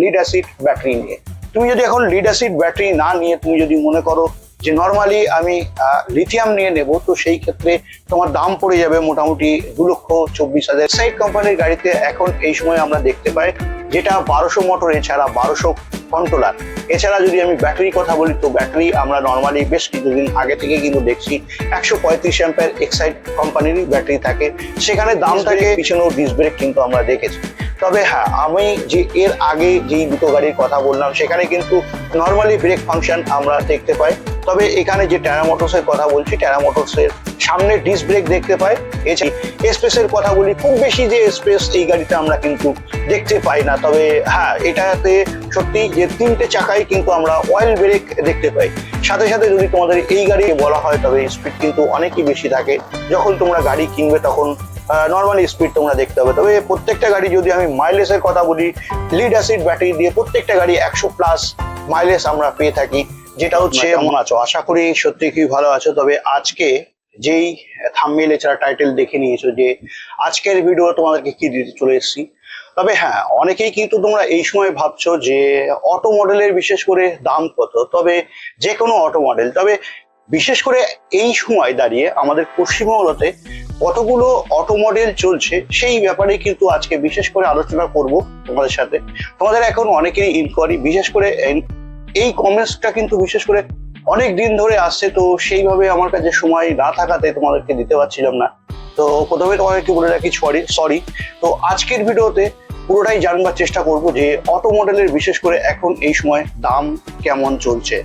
Lead acid battery নিয়ে। তুমি যদি এখন লিড অ্যাসিড ব্যাটারি না নিয়ে তুমি যদি মনে করো যে নর্মালি আমি লিথিয়াম নিয়ে নেব, তো সেই ক্ষেত্রে তোমার দাম পড়ে যাবে মোটামুটি দু লক্ষ চব্বিশ হাজার। সাইড কোম্পানির গাড়িতে এখন এই সময় আমরা দেখতে পাই যেটা বারোশো মোটর এছাড়া বারোশো কন্ট্রোলার এছাড়া যদি আমি ব্যাটারি কথা বলি তো ব্যাটারি আমরা নর্মালি বেশ কিছুদিন আগে থেকে কিন্তু দেখছি একশো পঁয়ত্রিশ অ্যাম্পের এক্সাইড কোম্পানিরই ব্যাটারি থাকে। সেখানে দাম থাকে পিছনেও ডিস্ক ব্রেক কিন্তু আমরা দেখেছি। তবে হ্যাঁ আমি যে এর আগে যেই দুটো গাড়ির কথা বললাম সেখানে কিন্তু নর্মালি ব্রেক ফাংশন আমরা দেখতে পাই। তবে এখানে যে ট্যারা মোটরসের কথা বলছি ট্যারা মোটরসের সামনে ডিস্ক ব্রেক দেখতে পাই। এছাড়া স্পেসের কথা বলি খুব বেশি যে স্পেস এই গাড়িতে আমরা কিন্তু দেখতে পাই না। তবে হ্যাঁ এটাতে সত্যি যে তিনটে চাকাই কিন্তু আমরা অয়েল ব্রেক দেখতে পাই। সাথে সাথে যদি তোমাদের এই গাড়ি বলা হয় তবে স্পিড কিন্তু অনেকই বেশি থাকে। যখন তোমরা গাড়ি কিনবে তখন নর্মালি স্পিড তোমরা দেখতে হবে তবে প্রত্যেকটা গাড়ি যদি আমি মাইলেজের কথা বলি লিড অ্যাসিড ব্যাটারি দিয়ে প্রত্যেকটা গাড়ি একশো প্লাস মাইলেজ আমরা পেয়ে থাকি যেটা হচ্ছে কেমন আছো। আশা করি সত্যি খুবই ভালো আছো। তবে আজকে যেই থাম্বেল এছাড়া টাইটেল দেখে নিয়েছো যে আজকের ভিডিও তোমাদেরকে কি দিতে চলে এসেছি তবে হ্যাঁ অনেকেই কিন্তু তোমরা এই সময় ভাবছ যে অটো মডেলের বিশেষ করে দাম কত? তবে যে কোনো অটো মডেল তবে বিশেষ করে এই সময় দাঁড়িয়ে আমাদের পশ্চিমবঙ্গতে কতগুলো অটো মডেল চলছে সেই ব্যাপারে কিন্তু আজকে বিশেষ করে আলোচনা করব তোমাদের সাথে। তোমাদের এখন অনেকেরই ইনকোয়ারি বিশেষ করে এই- কমেন্টসটা কিন্তু বিশেষ করে অনেক দিন ধরে আসছে, তো সেইভাবে আমার কাছে সময় না থাকাতে তোমাদেরকে দিতে পারছিলাম না। তো প্রথমে তোমাদেরকে বলে রাখি সরি সরি তো আজকের ভিডিওতে পুরোটাই জানবার চেষ্টা করব যে অটো মডেলের বিশেষ করে এখন এই সময় দাম কেমন চলছে।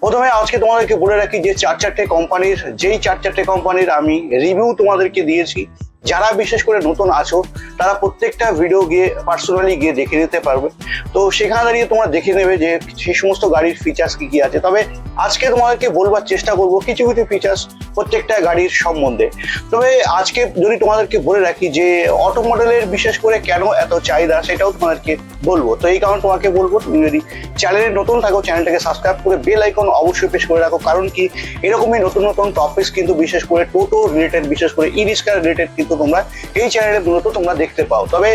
প্রথমে আজকে তোমাদেরকে বলে রাখি যে চার চারটে কোম্পানির যেই চার চারটে কোম্পানির আমি রিভিউ তোমাদেরকে দিয়েছি যারা বিশেষ করে নতুন আছো, তারা প্রত্যেকটা ভিডিও গিয়ে পার্সোনালি গিয়ে দেখে নিতে পারবে। তো সেখানে দাঁড়িয়ে তোমরা দেখে নেবে যে সেই সমস্ত গাড়ির ফিচার্স কি কি আছে। তবে আজকে তোমাদেরকে বলবার চেষ্টা করব কিছু কিছু ফিচার্স প্রত্যেকটা গাড়ির সম্বন্ধে। তবে আজকে যদি তোমাদেরকে বলে রাখি যে অটো মডেলের বিশেষ করে কেন এত চাহিদা, সেটাও তোমাদেরকে বলব। তো এই কারণে তোমাকে বলব, তুমি যদি চ্যানেলে নতুন থাকো চ্যানেলটাকে সাবস্ক্রাইব করে বেল আইকন অবশ্যই প্রেস করে রাখো। কারণ কি, এরকমই নতুন নতুন টপিকস কিন্তু বিশেষ করে টোটো রিলেটেড বিশেষ করে ই রিক্সা রিলেটেড কিন্তু তোমরা এই চ্যানেলে মূলত তোমরা দেখতে পাও। তবে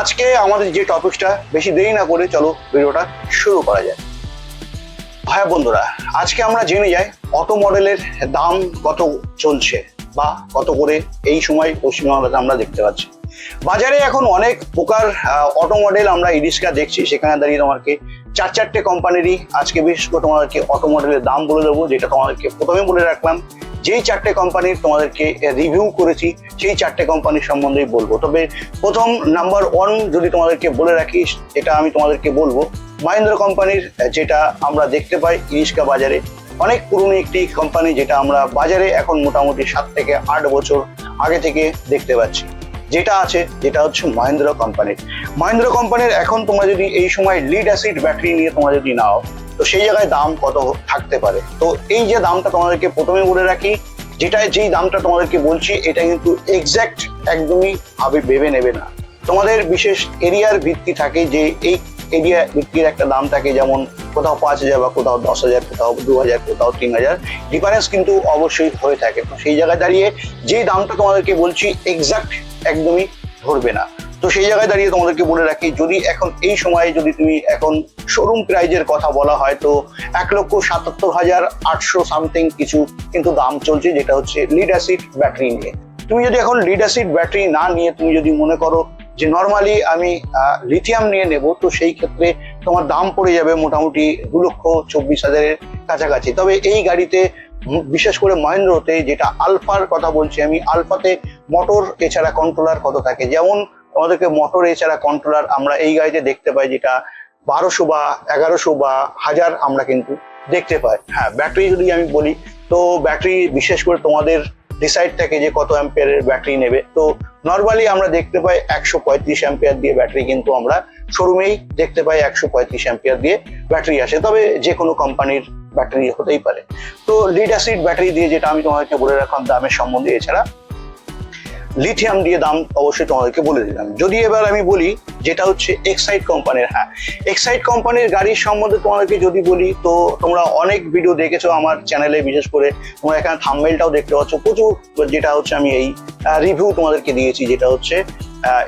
আজকে আমাদের যে টপিকসটা বেশি দেরি না করে চলো ভিডিওটা শুরু করা যায় ভাই বন্ধুরা, আজকে আমরা জেনে যাই অটো মডেলের দাম কত চলছে বা কত করে এই সময় পশ্চিমবাংলাতে আমরা দেখতে পাচ্ছি। বাজারে এখন অনেক প্রকার অটো মডেল আমরা ইরিস্কা দেখছি। সেখানে দাঁড়িয়ে তোমাকে চার চারটে কোম্পানিরই আজকে বিশেষ করে তোমাদেরকে অটো মডেলের দাম বলে দেবো, যেটা তোমাদেরকে প্রথমে বলে রাখলাম। যেই চারটে কোম্পানির তোমাদেরকে রিভিউ করেছি, সেই চারটে কোম্পানির সম্বন্ধেই বলব। তবে প্রথম নাম্বার ওয়ান যদি তোমাদেরকে বলে রাখি এটা আমি তোমাদেরকে বলব মাহিন্দ্রা কোম্পানির যেটা আমরা দেখতে পাই ইরিশকা বাজারে, অনেক পুরনো একটি কোম্পানি যেটা আমরা বাজারে এখন মোটামুটি সাত থেকে আট বছর আগে থেকে দেখতে পাচ্ছি। যেটা আছে, যেটা হচ্ছে মহেন্দ্র কোম্পানির মহেন্দ্র কোম্পানির এখন তোমরা যদি এই সময় লিড অ্যাসিড ব্যাটারি নিয়ে তোমরা যদি নাও তো সেই জায়গায় দাম কত থাকতে পারে? তো এই যে দামটা তোমাদেরকে প্রথমে বলে রাখি যেটা যেই দামটা তোমাদেরকে বলছি, এটা কিন্তু এক্স্যাক্ট একদমই ভাবে ভেবে নেবে না। তোমাদের বিশেষ এরিয়ার ভিত্তি থাকে যে এই এরিয়া ভিত্তির একটা দাম থাকে যেমন কোথাও পাঁচ হাজার বা কোথাও দশ হাজার, কোথাও দু হাজার, কোথাও তিন হাজার। ডিফারেন্স কিন্তু অবশ্যই হয়ে থাকে। তো সেই জায়গায় দাঁড়িয়ে যে দামটা তোমাদেরকে বলছি এক্সাক্ট একদমই ধরবে না। তো সেই জায়গায় দাঁড়িয়ে তোমাদেরকে বলে রাখি, যদি এখন এই সময়ে যদি তুমি এখন শোরুম প্রাইজের কথা বলা হয়, তো এক লক্ষ সাতাত্তর হাজার আটশো সামথিং কিছু কিন্তু দাম চলছে, যেটা হচ্ছে লিড অ্যাসিড ব্যাটারি নিয়ে। তুমি যদি এখন লিড অ্যাসিড ব্যাটারি না নিয়ে তুমি যদি মনে করো যে নর্মালি আমি লিথিয়াম নিয়ে নেব, তো সেই ক্ষেত্রে তোমার দাম পড়ে যাবে মোটামুটি দু লক্ষ চব্বিশ হাজারের কাছাকাছি। তবে এই গাড়িতে বিশেষ করে মহেন্দ্রতে যেটা আলফার কথা বলছি আমি, আলফাতে মোটর এছাড়া কন্ট্রোলার কত থাকে? যেমন আমাদেরকে মোটর এছাড়া কন্ট্রোলার আমরা এই গাড়িতে দেখতে পাই যেটা বারোশো বা এগারোশো বা হাজার আমরা কিন্তু দেখতে পাই। হ্যাঁ ব্যাটারি যদি আমি বলি, তো ব্যাটারি বিশেষ করে তোমাদের ডিসাইড থাকে যে কত অ্যাম্পিয়ারের ব্যাটারি নেবে। তো নর্মালি আমরা দেখতে পাই একশো পঁয়ত্রিশ অ্যাম্পিয়ার দিয়ে ব্যাটারি কিন্তু আমরা শোরুমেই দেখতে পাই একশো পঁয়ত্রিশ অ্যাম্পিয়ার দিয়ে ব্যাটারি আসে। তবে যে কোনো কোম্পানির ব্যাটারি হতেই পারে। তো লিড অ্যাসিড ব্যাটারি দিয়ে যেটা আমি তোমাদেরকে বলে রাখলাম, দামের সম্বন্ধে। এছাড়া লিথিয়াম দিয়ে দাম অবশ্যই তোমাদেরকে বলে দিলাম। যদি এবার আমি বলি যেটা হচ্ছে এক্সাইড কোম্পানির হ্যাঁ এক্সাইড কোম্পানির গাড়ির সম্বন্ধে তোমাদেরকে যদি বলি, তো তোমরা অনেক ভিডিও দেখেছ আমার চ্যানেলে বিশেষ করে তোমরা এখানে থাম্বেলটাও দেখতে পাচ্ছ। প্রচুর যেটা হচ্ছে আমি এই রিভিউ তোমাদেরকে দিয়েছি, যেটা হচ্ছে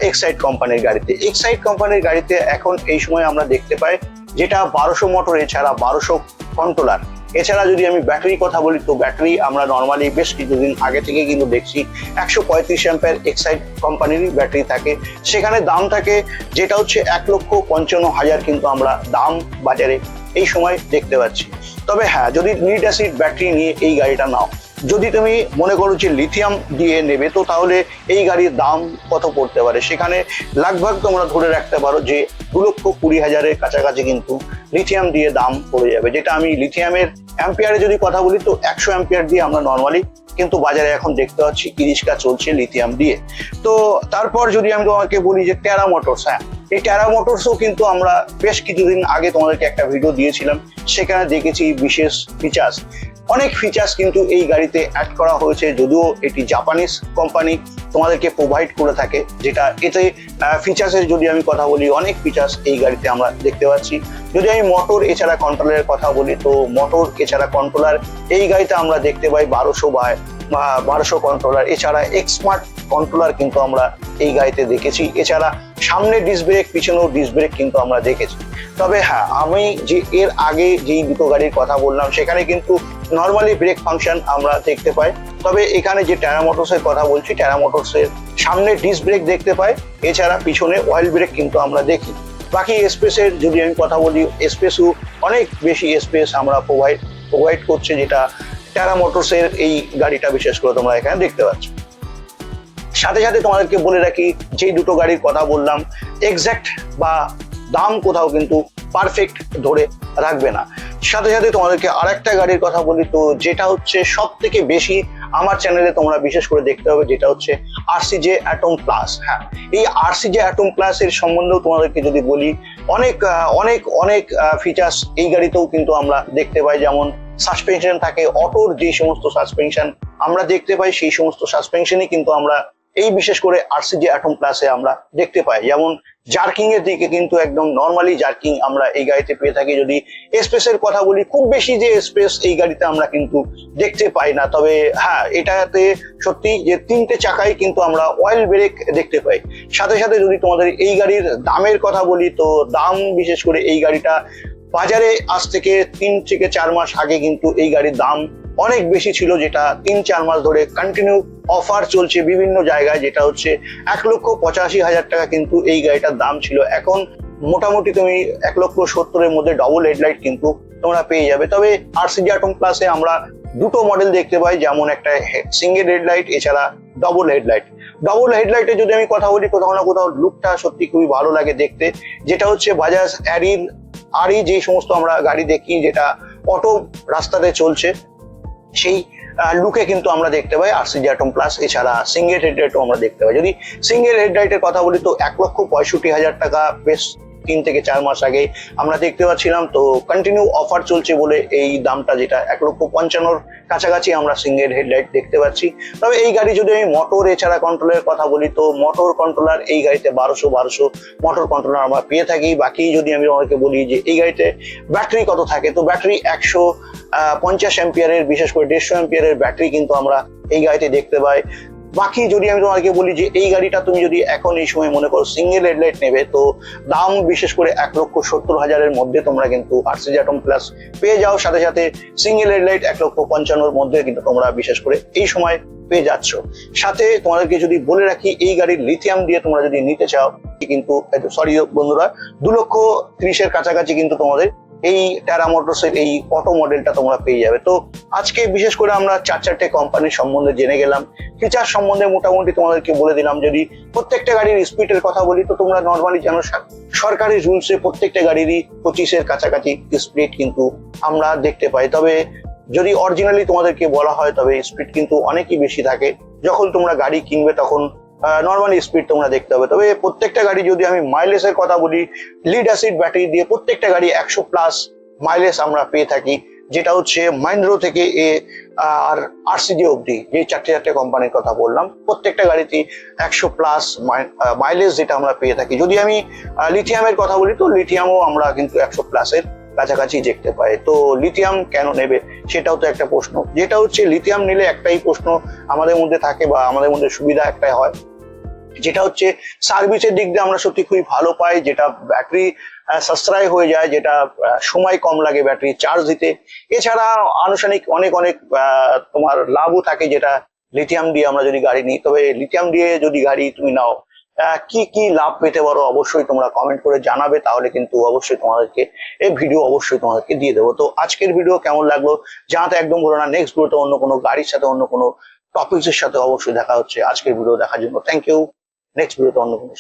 এক্সাইড কোম্পানির গাড়িতে। এক্সাইড কোম্পানির গাড়িতে এখন এই সময় আমরা দেখতে পাই যেটা বারোশো মোটর এছাড়া বারোশো কন্ট্রোলার এছাড়া যদি আমি ব্যাটারি কথা বলি, তো ব্যাটারি আমরা নর্মালি বেশ কিছুদিন আগে থেকে কিন্তু দেখছি। একশো পঁয়ত্রিশ অ্যাম্পের এক্সাইড কোম্পানিরই ব্যাটারি থাকে। সেখানে দাম থাকে, যেটা হচ্ছে এক লক্ষ পঞ্চান্ন হাজার কিন্তু আমরা দাম বাজারে এই সময় দেখতে পাচ্ছি। তবে হ্যাঁ যদি লিড অ্যাসিড ব্যাটারি নিয়ে এই গাড়িটা নাও, যদি তুমি মনে করো যে লিথিয়াম দিয়ে নেবে, তো তাহলে এই গাড়ির দাম কত পড়তে পারে? সেখানে লাগভাগ তোমরা ধরে রাখতে পারো যে দু লক্ষ কুড়ি হাজারের কাছাকাছি কিন্তু লিথিয়াম দিয়ে দাম পড়ে যাবে, যেটা আমি লিথিয়ামের অ্যাম্পিয়ারে যদি কথা বলি তো একশো অ্যাম্পিয়ার দিয়ে আমরা নর্মালি কিন্তু বাজারে এখন দেখতে পাচ্ছি ইরিশকা চলছে লিথিয়াম দিয়ে। তো তারপর যদি আমি তোমাকে বলি যে টেরা মোটরস হ্যাঁ এই টেরা মোটরসও কিন্তু আমরা বেশ কিছুদিন আগে তোমাদেরকে একটা ভিডিও দিয়েছিলাম। সেখানে দেখেছি বিশেষ ফিচার্স অনেক ফিচার্স কিন্তু এই গাড়িতে অ্যাড করা হয়েছে, যদিও এটি জাপানিজ কোম্পানি তোমাদেরকে প্রোভাইড করে থাকে, যেটা এতে ফিচার্সের যদি আমি কথা বলি, অনেক ফিচার্স এই গাড়িতে আমরা দেখতে পাচ্ছি। যদি আমি মোটর এছাড়া কন্ট্রোলারের কথা বলি, তো মোটর এছাড়া কন্ট্রোলার এই গাড়িতে আমরা দেখতে পাই বারোশো বা বারোশো কন্ট্রোলার এছাড়া এক্সমার্ট কন্ট্রোলার কিন্তু আমরা এই গাড়িতে দেখেছি। এছাড়া সামনে ডিস ব্রেক পিছনেও ডিস ব্রেক কিন্তু আমরা দেখেছি। তবে হ্যাঁ আমি যে এর আগে যেই দুটো গাড়ির কথা বললাম, সেখানে কিন্তু নর্মালি ব্রেক ফাংশন আমরা দেখতে পাই। তবে এখানে যে ট্যারা মোটরসের কথা বলছি ট্যারা মোটরসের সামনে ডিস ব্রেক দেখতে পাই, এছাড়া পিছনে অয়েল ব্রেক কিন্তু আমরা দেখি। বাকি স্পেসের যদি আমি কথা বলি স্পেসও অনেক বেশি স্পেস আমরা প্রোভাইড প্রোভাইড করছে, যেটা ট্যারা মোটরসের এই গাড়িটা বিশেষ করে তোমরা এখানে দেখতে পাচ্ছ। সাথে সাথে তোমাদেরকে বলে রাখি যে দুটো গাড়ির কথা বললাম এক্স্যাক্ট বা দাম কোথাও কিন্তু পারফেক্ট ধরে রাখবে না। সাথে সাথে তোমাদেরকে আরেকটা গাড়ির কথা বলি তো, যেটা হচ্ছে সব থেকে বেশি আমার চ্যানেলে তোমরা বিশেষ করে দেখতে হবে যেটা হচ্ছে আরসিজে অ্যাটম প্লাস হ্যাঁ এই আরসিজে অ্যাটম প্লাস এর সম্বন্ধেও তোমাদেরকে যদি বলি, অনেক অনেক অনেক ফিচার্স এই গাড়িতেও কিন্তু আমরা দেখতে পাই, যেমন সাসপেনশন থাকে, অটোর যে সমস্ত সাসপেনশন আমরা দেখতে পাই, সেই সমস্ত সাসপেনশনই কিন্তু আমরা এই বিশেষ করে আরসিজি অ্যাটম প্লাসে আমরা দেখতে পাই। যেমন জার্কিং এর দিকে কিন্তু একদম নর্মালি জার্কিং আমরা এই গাড়িতে পেয়ে থাকি। যদি স্পেসের কথা বলি, খুব বেশি যে স্পেস এই গাড়িতে আমরা কিন্তু দেখতে পাই না। তবে হ্যাঁ এটাতে সত্যি যে তিনটে চাকায় কিন্তু আমরা অয়েল ব্রেক দেখতে পাই। সাথে সাথে যদি তোমাদের এই গাড়ির দামের কথা বলি, তো দাম বিশেষ করে এই গাড়িটা বাজারে আজ থেকে তিন থেকে চার মাস আগে কিন্তু এই গাড়ির দাম অনেক বেশি ছিল যেটা তিন চার মাস ধরে কন্টিনিউ অফার চলছে বিভিন্ন জায়গায়, যেটা হচ্ছে এক লক্ষ পঁচাশি হাজার টাকা কিন্তু এই গাড়িটার দাম ছিল। এখন মোটামুটি তুমি এক লক্ষ সত্তরের মধ্যে ডবল হেডলাইট কিন্তু তোমরা পেয়ে যাবে। তবে আরসিজি অ্যাটম প্লাসে আমরা দুটো মডেল দেখতে পাই, যেমন একটা সিঙ্গেল হেডলাইট এছাড়া ডবল হেডলাইট ডবল হেডলাইটে যদি আমি কথা বলি, কোথাও না কোথাও লুকটা সত্যি খুবই ভালো লাগে দেখতে। যেটা হচ্ছে বাজাজ অ্যারির আরই যে সমস্ত আমরা গাড়ি দেখি, যেটা অটো রাস্তাতে চলছে সেই লুকে কিন্তু আমরা দেখতে পাই আর অ্যাটম প্লাস এছাড়া সিঙ্গেল হেডলাইটও আমরা দেখতে পাই। যদি সিঙ্গেল হেডলাইটের কথা বলি, তো এক লক্ষ পঁয়ষট্টি হাজার টাকা বেশ তিন থেকে চার মাস আগে আমরা দেখতে পাচ্ছিলাম। তো কন্টিনিউ অফার চলছে বলে এই দামটা যেটা এক লক্ষ পঞ্চান্নর কাছাকাছি আমরা সিঙ্গেল হেডলাইট দেখতে পাচ্ছি। তবে এই গাড়ি যদি আমি মোটর এছাড়া কন্ট্রোলের কথা বলি, তো মোটর কন্ট্রোলার এই গাড়িতে বারোশো বারোশো মোটর কন্ট্রোলার আমরা পেয়ে থাকি। বাকি যদি আমি আমাকে বলি যে এই গাড়িতে ব্যাটারি কত থাকে, তো ব্যাটারি একশো পঞ্চাশ অ্যাম্পিয়ারের বিশেষ করে দেড়শো অ্যাম্পিয়ারের ব্যাটারি কিন্তু আমরা এই গাড়িতে দেখতে পাই। বাকি যদি আমি তোমাকে বলি যে এই গাড়িটা তুমি যদি এখন এই সময় মনে করো সিঙ্গেল হেডলাইট নেবে, তো দাম বিশেষ করে এক লক্ষ সত্তর হাজারের মধ্যে তোমরা কিন্তু আরসিজি অ্যাটম প্লাস পেয়ে যাও। সাথে সাথে সিঙ্গেল হেডলাইট এক লক্ষ পঞ্চান্নর মধ্যে কিন্তু তোমরা বিশেষ করে এই সময় পেয়ে যাচ্ছ। সাথে তোমাদেরকে যদি বলে রাখি, এই গাড়ির লিথিয়াম দিয়ে তোমরা যদি নিতে চাও কিন্তু সরি বন্ধুরা, দু লক্ষ ত্রিশের কাছাকাছি কিন্তু তোমাদের এই ট্যারা মোটরসের এই অটো মডেলটা তোমরা পেয়ে যাবে। তো আজকে বিশেষ করে আমরা চার চারটে কোম্পানির সম্বন্ধে জেনে গেলাম। ফিচার সম্বন্ধে মোটামুটি তোমাদেরকে বলে দিলাম, যদি প্রত্যেকটা গাড়ির স্পিডের কথা বলি, তো তোমরা নর্মালি জানো সর- সরকারি রুলসে প্রত্যেকটা গাড়িরই পঁচিশের কাছাকাছি স্পিড কিন্তু আমরা দেখতে পাই। তবে যদি অরিজিনালি তোমাদেরকে বলা হয়, তবে স্পিড কিন্তু অনেকই বেশি থাকে। যখন তোমরা গাড়ি কিনবে, তখন নর্মালি স্পিড তোমরা দেখতে হবে। তবে প্রত্যেকটা গাড়ি যদি আমি মাইলেজের কথা বলি লিড অ্যাসিড ব্যাটারি দিয়ে প্রত্যেকটা গাড়ি একশো প্লাস মাইলেজ আমরা পেয়ে থাকি, যেটা হচ্ছে মাইন্ড্রো থেকে এ, আর আরসিডি অবধি যে চারটে চারটে কোম্পানির কথা বললাম, প্রত্যেকটা গাড়িতে একশো প্লাস মাইলেজ যেটা আমরা পেয়ে থাকি। যদি আমি লিথিয়ামের কথা বলি, তো লিথিয়ামও আমরা কিন্তু একশো প্লাসের কাছাকাছি দেখতে পাই। তো লিথিয়াম কেন নেবে, সেটাও তো একটা প্রশ্ন। যেটা হচ্ছে লিথিয়াম নিলে একটাই প্রশ্ন আমাদের মধ্যে থাকে বা আমাদের মধ্যে সুবিধা একটাই হয়। যেটা হচ্ছে সার্ভিসের দিক দিয়ে আমরা সত্যি খুবই ভালো পাই, যেটা ব্যাটারি সাশ্রয় হয়ে যায়, যেটা সময় কম লাগে ব্যাটারি চার্জ দিতে। এছাড়া আনুষ্ঠানিক অনেক অনেক তোমার লাভও থাকে যেটা লিথিয়াম দিয়ে আমরা যদি গাড়ি নিই। তবে লিথিয়াম দিয়ে যদি গাড়ি তুমি নাও কি কি লাভ পেতে পারো অবশ্যই তোমরা কমেন্ট করে জানাবে, তাহলে কিন্তু অবশ্যই তোমাদেরকে এই ভিডিও অবশ্যই তোমাদেরকে দিয়ে দেবো। তো আজকের ভিডিও কেমন লাগল? জানাতে একদম ভুলো না। নেক্সট ভিডিওতে অন্য কোনো গাড়ির সাথে, অন্য কোনো টপিকস এর সাথে অবশ্যই দেখা হচ্ছে। আজকের ভিডিও দেখার জন্য থ্যাংক ইউ নেক্সট ভিডিওতে অন্য কোনো